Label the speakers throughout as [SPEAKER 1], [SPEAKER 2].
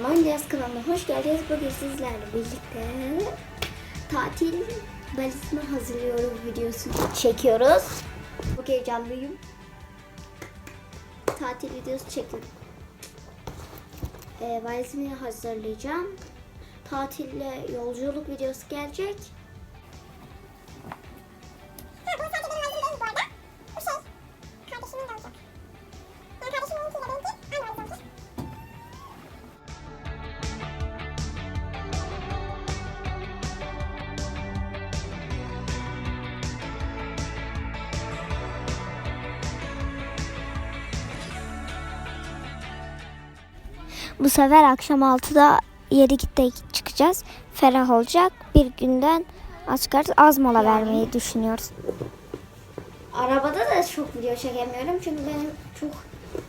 [SPEAKER 1] kanalıma, Oyuncağız kanalına hoş geldiniz. Bugün sizlerle birlikte tatil valizimi hazırlıyorum videosunu çekiyoruz. Çok heyecanlıyım. Tatil videosu çekiyorum. Ee, valizimi hazırlayacağım. Tatille yolculuk videosu gelecek.
[SPEAKER 2] Bu
[SPEAKER 3] sefer akşam 6'da yeri gitte çıkacağız. Ferah olacak. Bir günden asgari az mola vermeyi düşünüyoruz.
[SPEAKER 1] Arabada da çok video çekemiyorum çünkü benim çok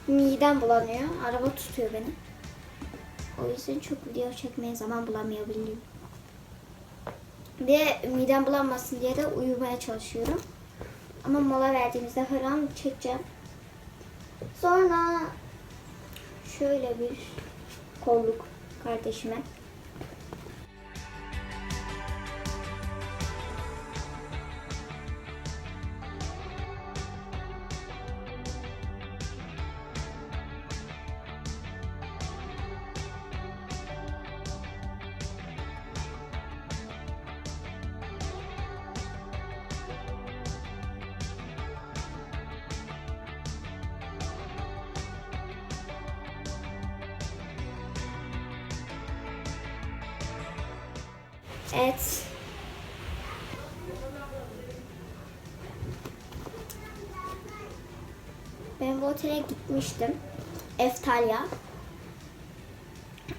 [SPEAKER 1] midem bulanıyor. Araba tutuyor beni. O yüzden çok video çekmeye zaman bulamıyordum. Ve midem bulanmasın diye de uyumaya çalışıyorum. Ama mola verdiğimizde falan çekeceğim. Sonra şöyle bir kolluk kardeşime. Evet. Ben bu otele gitmiştim. Eftalya.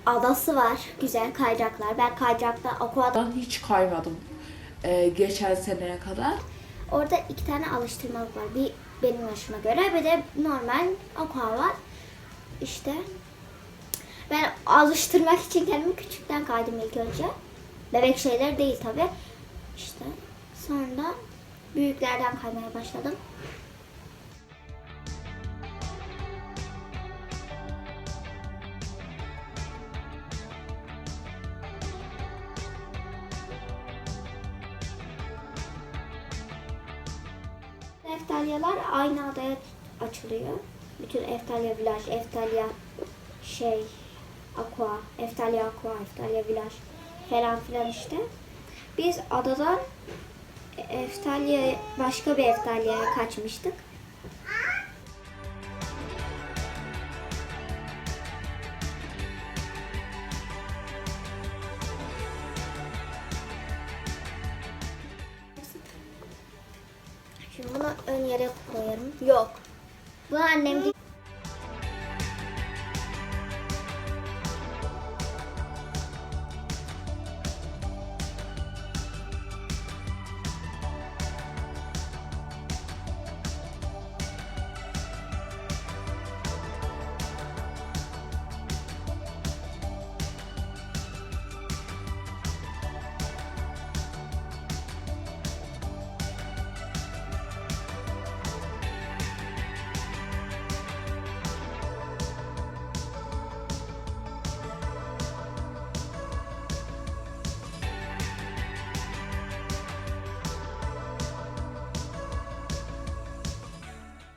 [SPEAKER 1] Adası var. Güzel kaydıraklar. Ben kaydırakta aqua
[SPEAKER 4] Ben hiç kaymadım e, geçen seneye kadar.
[SPEAKER 1] Orada iki tane alıştırmalık var. Bir benim yaşıma göre bir de normal aqua var. İşte ben alıştırmak için kendimi küçükten kaydım ilk önce. Bebek şeyler değil tabi. İşte sonra büyüklerden kaymaya başladım. Eftalyalar aynı adaya açılıyor. Bütün Eftalya Village, Eftalya şey, Aqua, Eftalya Aqua, Eftalya Village falan filan işte. Biz adadan Eftalya, başka bir Eftalya'ya kaçmıştık. Şimdi bunu ön yere koyarım. Yok. Bu annem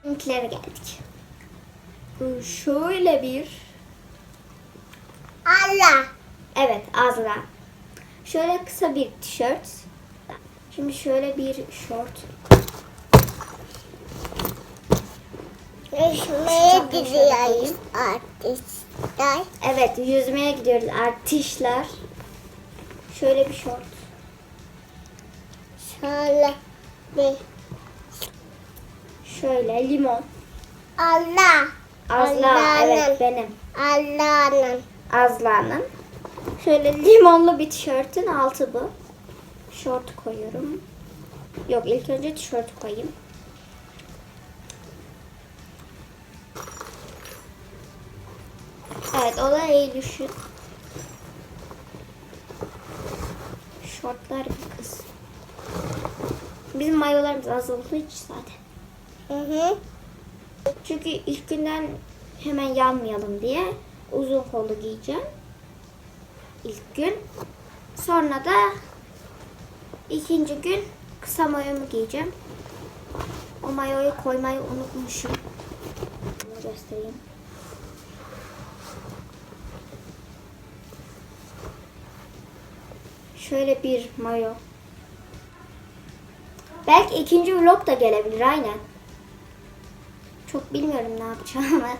[SPEAKER 1] Benimkilere geldik. Bu Şöyle bir
[SPEAKER 2] Allah.
[SPEAKER 1] Evet Azra. Şöyle kısa bir tişört. Şimdi şöyle bir şort.
[SPEAKER 2] Yüzmeye gidiyoruz artistler.
[SPEAKER 1] Evet yüzmeye gidiyoruz artistler. Şöyle bir şort.
[SPEAKER 2] Şöyle bir
[SPEAKER 1] Şöyle limon.
[SPEAKER 2] Allah.
[SPEAKER 1] Azla
[SPEAKER 2] Allah'ın.
[SPEAKER 1] evet benim.
[SPEAKER 2] Allah'ın.
[SPEAKER 1] Azla'nın. Şöyle limonlu bir tişörtün altı bu. Şort koyuyorum. Yok ilk önce tişört koyayım. Evet o da Eylül'ün. Şortlar bir kız. Bizim mayolarımız az olduğu için zaten.
[SPEAKER 2] Hı hı.
[SPEAKER 1] Çünkü ilk günden hemen yanmayalım diye uzun kollu giyeceğim. ilk gün. Sonra da ikinci gün kısa mayomu giyeceğim. O mayoyu koymayı unutmuşum. Bunu göstereyim. Şöyle bir mayo. Belki ikinci vlog da gelebilir aynen. Çok bilmiyorum ne yapacağım ama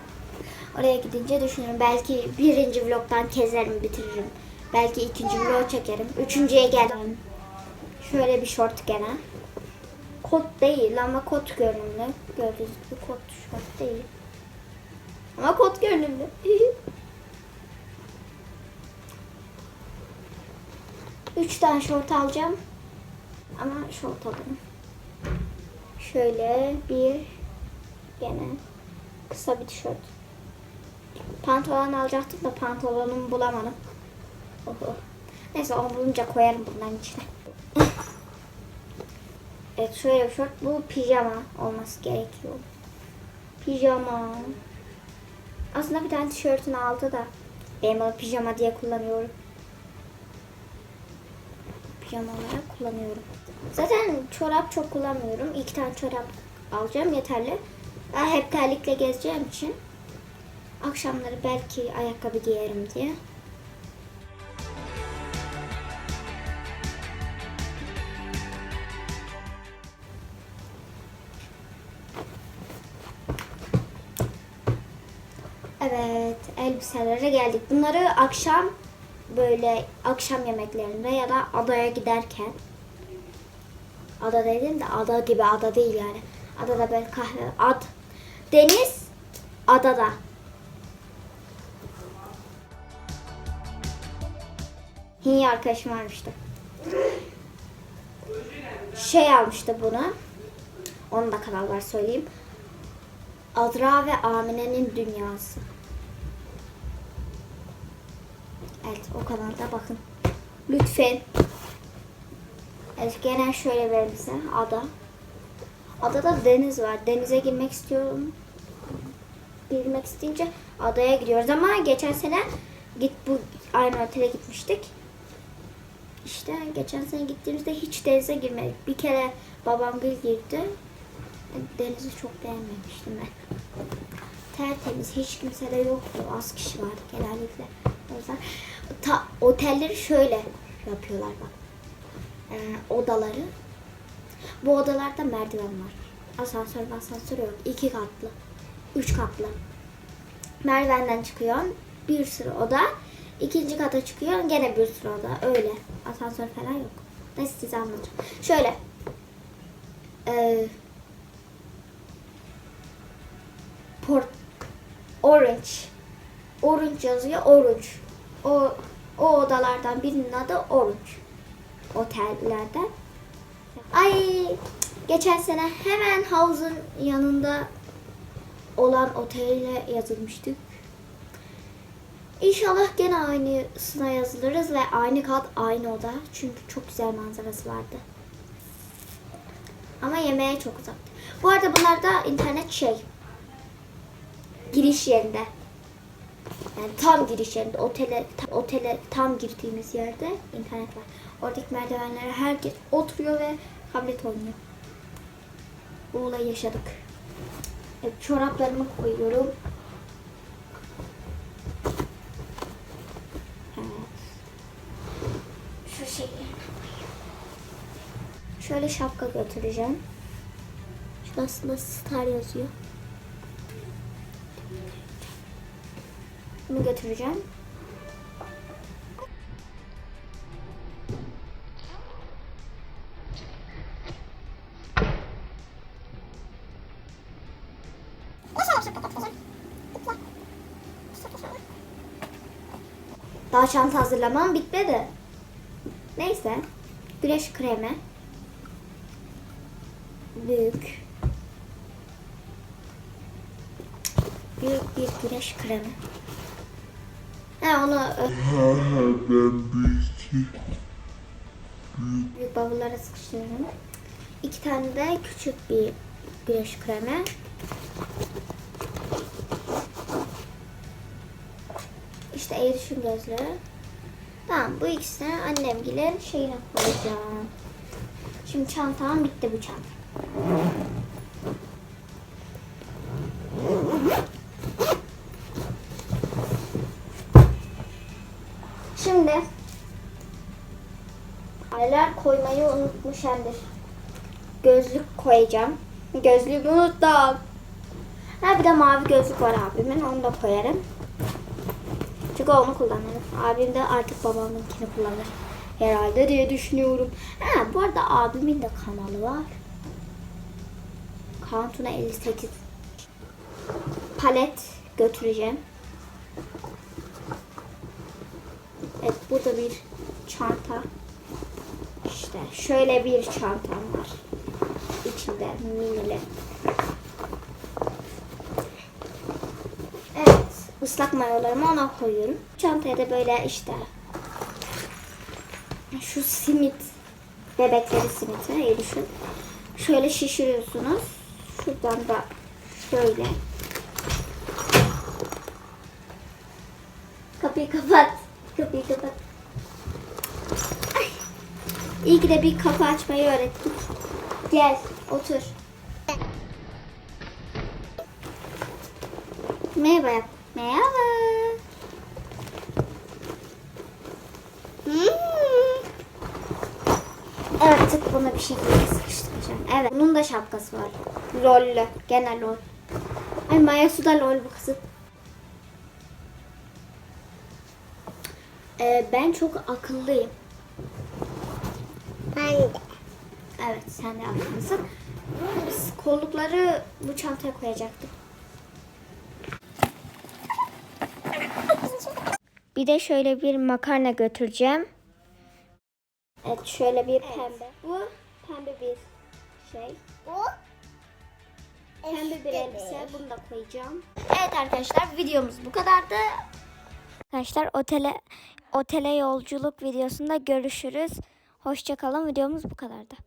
[SPEAKER 1] oraya gidince düşünürüm. Belki birinci vlogdan keserim bitiririm. Belki ikinci vlog çekerim. Üçüncüye geldim. Şöyle bir short gene. Kot değil ama kot görünümlü. Gördüğünüz gibi kot şort değil. Ama kot görünümlü. Üç tane şort alacağım. Ama şort alırım. Şöyle bir gene kısa bir tişört. Pantolon alacaktım da pantolonumu bulamadım. Oho. Neyse onu bulunca koyarım bunların içine. evet şöyle bir şort. Bu pijama olması gerekiyor. Pijama. Aslında bir tane tişörtün altı da benim onu pijama diye kullanıyorum. Pijama olarak kullanıyorum. Zaten çorap çok kullanmıyorum. İki tane çorap alacağım yeterli. Ben hep terlikle gezeceğim için akşamları belki ayakkabı giyerim diye. Evet, elbiselere geldik. Bunları akşam böyle akşam yemeklerinde ya da adaya giderken ada dedim de ada gibi ada değil yani. Adada böyle kahve, ad, deniz, adada. Hinye arkadaşım varmıştı. Şey almıştı bunu. Onun da kanal var söyleyeyim. Azra ve Amine'nin Dünyası. Evet o kanalda bakın. Lütfen. Evet gene şöyle bir elbise. Ada. Adada deniz var. Denize girmek istiyorum. Girmek isteyince adaya gidiyoruz ama geçen sene git bu aynı otele gitmiştik. İşte geçen sene gittiğimizde hiç denize girmedik. Bir kere babam gül girdi. Denizi çok beğenmemiştim ben. Tertemiz, hiç kimse de yoktu. Az kişi vardı genellikle. O yüzden ta, otelleri şöyle yapıyorlar bak. Ee, odaları. Bu odalarda merdiven var. Asansör asansör yok. İki katlı. Üç katlı. Merdivenden çıkıyorsun. Bir sürü oda. İkinci kata çıkıyorsun. Gene bir sürü oda. Öyle. Asansör falan yok. Neyse size anlatacağım. Şöyle. Ee, Port Orange. Orange yazıyor. Orange. O o odalardan birinin adı Orange. Otellerden. Ay geçen sene hemen havuzun yanında olan otele yazılmıştık. İnşallah gene aynısına yazılırız ve aynı kat aynı oda. Çünkü çok güzel manzarası vardı. Ama yemeğe çok uzak. Bu arada bunlar da internet şey. Giriş yerinde. Yani tam giriş yerinde. Otele, tam, otele tam girdiğimiz yerde internet var. Oradaki merdivenlere herkes oturuyor ve tablet oynuyor. Bu olayı yaşadık. Evet, çoraplarımı koyuyorum. Evet. Şu koyuyorum. Şöyle şapka götüreceğim. Şurasında star yazıyor. Bunu götüreceğim. Daha çanta hazırlamam bitmedi. Neyse. Güneş kremi. Büyük. Büyük bir güneş kremi. He onu
[SPEAKER 5] ben büyük
[SPEAKER 1] büyük bavullara sıkıştırıyorum. İki tane de küçük bir güneş kremi. İşte erişim gözlüğü. Tamam bu ikisini annemgilerin şeyine koyacağım. Şimdi çantam bitti bu çanta. Şimdi aylar koymayı unutmuş Emir. Gözlük koyacağım. Gözlüğümü unuttum. Ha bir de mavi gözlük var abimin. Onu da koyarım. Çünkü onu kullanırım. Abim de artık babamınkini kullanır. Herhalde diye düşünüyorum. Ha bu arada abimin de kanalı var. Kantuna 58. Palet götüreceğim. Evet burada bir çanta. İşte şöyle bir çantam var. İçinde minili. Evet ıslak mayolarımı ona koyuyorum. Çantaya da böyle işte şu simit bebekleri simiti iyi düşün. Şöyle şişiriyorsunuz. Şuradan da şöyle. Kapıyı kapat. Kapıyı kapat. Ay. İyi ki de bir kapı açmayı öğrettik. Gel, otur. Merhaba. yap. Merhaba. Hmm. Evet, tık bunu bir şekilde sıkıştıracağım. Evet, bunun da şapkası var. Lollü, gene lol. Ay Maya Su da lol bu kızım. Ee, ben çok akıllıyım.
[SPEAKER 2] Ben de.
[SPEAKER 1] Evet sen de akıllısın. Biz kollukları bu çantaya koyacaktım.
[SPEAKER 3] Bir de şöyle bir makarna götüreceğim.
[SPEAKER 1] Evet şöyle bir pembe. Bu pembe bir şey.
[SPEAKER 2] Bu
[SPEAKER 1] Pembe bir elbise. Bunu da koyacağım. Evet arkadaşlar videomuz bu kadardı.
[SPEAKER 3] Arkadaşlar otele otele yolculuk videosunda görüşürüz. Hoşçakalın. Videomuz bu kadardı.